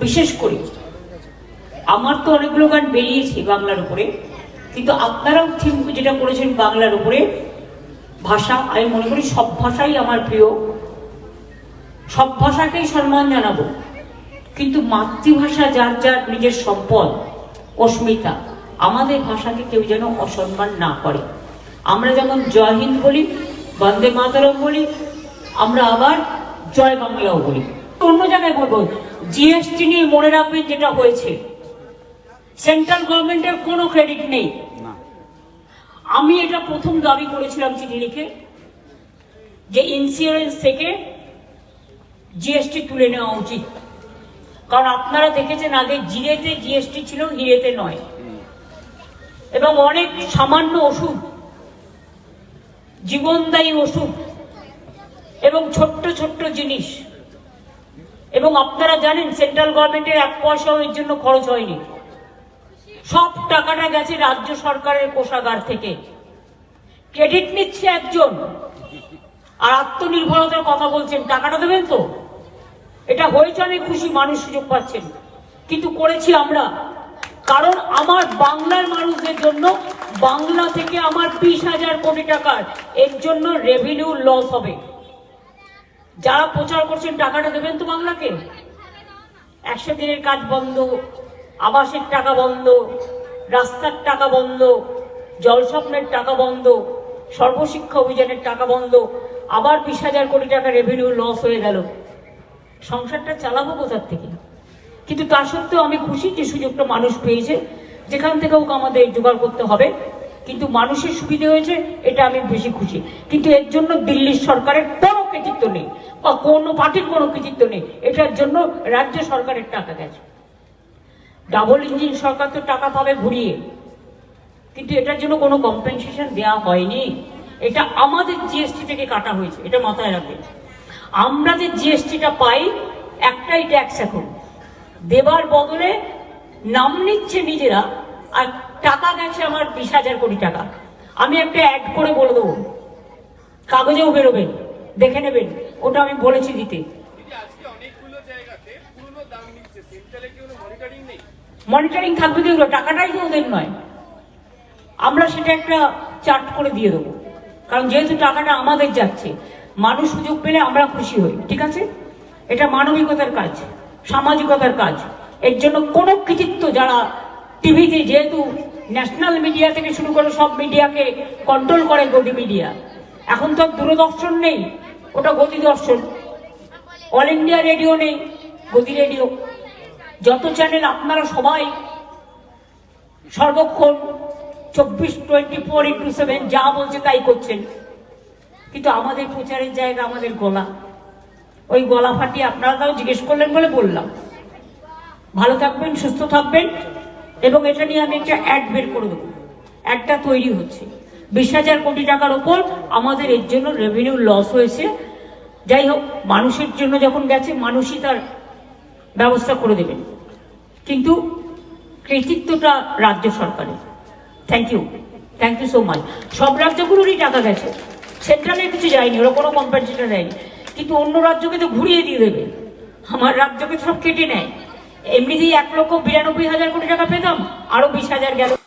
বিশেষ করে, আমার তো অনেকগুলো গান বেরিয়েছে বাংলার উপরে, কিন্তু আপনারাও থিম যেটা করেছেন বাংলার উপরে, ভাষা, আমি মনে করি সব ভাষাই আমার প্রিয়। সব ভাষাকেই সম্মান জানাব। কিন্তু মাতৃভাষা যার যার নিজের সম্পদ, অস্মিতা, আমাদের ভাষাকে কেউ যেন অসম্মান না করে। আমরা যেমন জয় হিন্দ বলি, বন্দে মাতরম বলি, আমরা আবার জয় বাংলাও বলি। অন্য জায়গায় বলব। জিএসটি নিয়ে মনে রাখবেন যেটা হয়েছে। সেন্ট্রাল গভর্নমেন্টের কোনো ক্রেডিট নেই। আমি এটা প্রথম দাবি করেছিলাম চিঠি লিখে যে ইন্স্যুরেন্স থেকে জিএসটি তুলে নেওয়া উচিত। কারণ আপনারা দেখেছেন আগে জিরেতে জিএসটি ছিল হিরেতে নয়। এবং অনেক সামান্য ওষুধ জীবনদায়ী ওষুধ এবং ছোট্ট ছোট্ট জিনিস এবং আপনারা জানেন সেন্ট্রাল গভর্নমেন্টের এক পয়সাও এর জন্য খরচ হয়নি। সব টাকাটা গেছে রাজ্য সরকারের কোষাগার থেকে। ক্রেডিট নিচ্ছে একজন। আর আত্মনির্ভরতার কথা বলছেন, টাকাটা দেবেন তো? এটা হয়েছে আমি খুশি, মানুষ সুযোগ পাচ্ছেন। কিন্তু করেছি আমরা। কারণ আমার বাংলার মানুষদের জন্য বাংলা থেকে আমার বিশ হাজার কোটি টাকার এর জন্য রেভিনিউ লস হবে। যারা প্রচার করছেন, টাকাটা দেবেন তো বাংলাকে? একশো দিনের কাজ বন্ধ, আবাসের টাকা বন্ধ, রাস্তার টাকা বন্ধ, জলস্বপ্নের টাকা বন্ধ, সর্বশিক্ষা অভিযানের টাকা বন্ধ, আবার বিশ হাজার কোটি টাকা রেভিনিউ লস হয়ে গেল। সংসারটা চালাবো কোথার থেকে? কিন্তু তা সত্ত্বেও আমি খুশি যে সুযোগটা মানুষ পেয়েছে, যেখান থেকে হোক আমাদের জোগাড় করতে হবে। কিন্তু মানুষের সুবিধে হয়েছে, এটা আমি বেশি খুশি। কিন্তু এর জন্য দিল্লির সরকারের কোনো কৃতিত্ব নেই। বা কোনো পার্টির কোনো কৃতিত্ব নেই। এটার জন্য রাজ্য সরকারের টাকা গেছে। ডাবল ইঞ্জিন সরকার তো টাকা পাবে ঘুরিয়ে। কিন্তু এটার জন্য কোনো কম্পেনসেশন দেওয়া হয়নি। এটা আমাদের জিএসটি থেকে কাটা হয়েছে, এটা মাথায় রাখবেন। আমরা যে জিএসটিটা পাই, একটাই ট্যাক্স এখন। দেবার বদলে নাম নিচ্ছে নিজেরা, আর টাকা গেছে আমার বিশ হাজার কোটি টাকা। আমি একটা অ্যাড করে বলে দেবো। কাগজেও বেরোবেন দেখে নেবেন। ওটা আমি বলেছি দিতে। কি মনিটরিং থাকবে তো টাকাটাই তো ওদের নয়। আমরা সেটা একটা চার্ট করে দিয়ে দেবো। কারণ যেহেতু টাকাটা আমাদের যাচ্ছে মানুষ সুযোগ পেলে আমরা খুশি হই ঠিক আছে? এটা মানবিকতার কাজ সামাজিকতার কাজ। এর জন্য কোনো কৃতিত্ব যারা টিভিতে যেহেতু ন্যাশনাল মিডিয়া থেকে শুরু করে সব মিডিয়াকে কন্ট্রোল করে গতি মিডিয়া এখন তো দূরদর্শন নেই। ওটা গতি দর্শন অল ইন্ডিয়া রেডিও নেই, গতি রেডিও যত চ্যানেল আপনারা সবাই সর্বক্ষণ চব্বিশ টোয়েন্টি ফোর ইন্টু সেভেন যা বলছে তাই করছেন। কিন্তু আমাদের প্রচারের জায়গা আমাদের গলা। ওই গলা ফাটিয়ে আপনারা তাও জিজ্ঞেস করলেন বলে বললাম। ভালো থাকবেন, সুস্থ থাকবেন, এবং এটা নিয়ে আমি একটা অ্যাড বের করে দেবো। অ্যাডটা তৈরি হচ্ছে। বিশ হাজার কোটি টাকার ওপর আমাদের এর জন্য রেভিনিউ লস হয়েছে। যাই হোক, মানুষের জন্য যখন গেছে, মানুষই তার ব্যবস্থা করে দেবেন কিন্তু কৃতিত্বটা রাজ্য সরকারের। Thank you thank you so much সব রাজ্যগুলোরই টাকা গেছে। সেন্ট্রালে কিছু যায়নি, ওরা কোনো কম্পেনসেশন দেয়নি। কিন্তু অন্য রাজ্যকে তো ঘুরিয়ে দিয়ে দেবে। আমার রাজ্যকে সব কেটে নেয়। এমনিতেই এক লক্ষ বিরানব্বই হাজার কোটি টাকা পেতাম, আরও বিশ হাজার গেল।